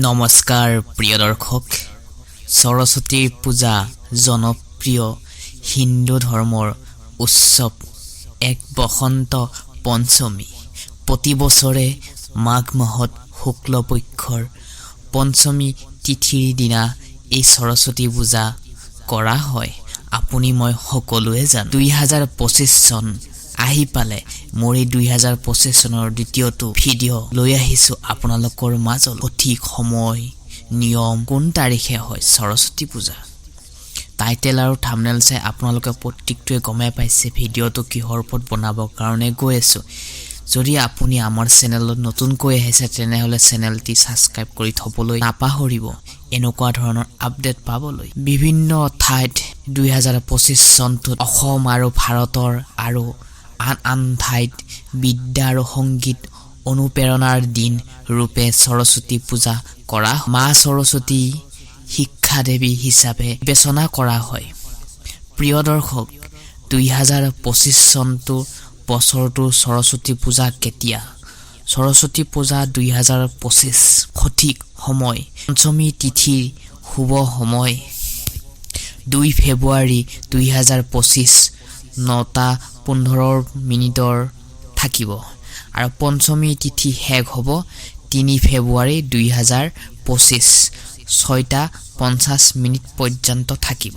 নমস্কাৰ প্ৰিয় দৰ্শক। সৰস্বতীৰ পূজা জনপ্ৰিয় হিন্দু ধৰ্মৰ উৎসৱ এক বসন্ত পঞ্চমী। প্ৰতি বছৰে মাঘ মাহত শুক্লপক্ষৰ পঞ্চমী তিথিৰ দিনা এই সৰস্বতী পূজা কৰা হয়। আপুনি মই সকলোৱে জানো। দুই হাজাৰ পঁচিছ চন আহি পালে। মোৰ এই দুই হাজাৰ পঁচিছ চনৰ দ্বিতীয়টো ভিডিঅ' লৈ আহিছোঁ আপোনালোকৰ মাজত। সঠিক সময় নিয়ম কোন তাৰিখে হয় সৰস্বতী পূজা। টাইটেল আৰু থামনেল চাই আপোনালোকে প্ৰত্যেকটোৱে গমেই পাইছে ভিডিঅ'টো কিহৰ ওপৰত বনাবৰ কাৰণে গৈ আছোঁ। যদি আপুনি আমাৰ চেনেলত নতুনকৈ আহিছে তেনেহ'লে চেনেলটি ছাবস্ক্ৰাইব কৰি থ'বলৈ নাপাহৰিব। এনেকুৱা ধৰণৰ আপডেট পাবলৈ বিভিন্ন ঠাইত দুই হাজাৰ পঁচিছ চনটোত অসম আৰু ভাৰতৰ আৰু আন আন ঠাইত বিদ্যা আৰু সংগীত অনুপ্ৰেৰণাৰ দিন ৰূপে সৰস্বতী পূজা কৰা মা সৰস্বতী শিক্ষা দেৱী হিচাপে বিবেচনা কৰা হয়। প্ৰিয় দৰ্শক দুই হাজাৰ পঁচিছ চনটো বছৰটোৰ সৰস্বতী পূজা কেতিয়া? সৰস্বতী পূজা দুই হাজাৰ পঁচিছ সঠিক সময়। পঞ্চমী তিথিৰ শুভ সময়। দুই ফেব্ৰুৱাৰী দুই হাজাৰ পঁচিছ, নটা পোন্ধৰ মিনিটৰ থাকিব। আৰু পঞ্চমী তিথি শেষ হ'ব তিনি ফেব্ৰুৱাৰী দুই হাজাৰ পঁচিছ। ছয়টা পঞ্চাছ মিনিট পৰ্যন্ত থাকিব।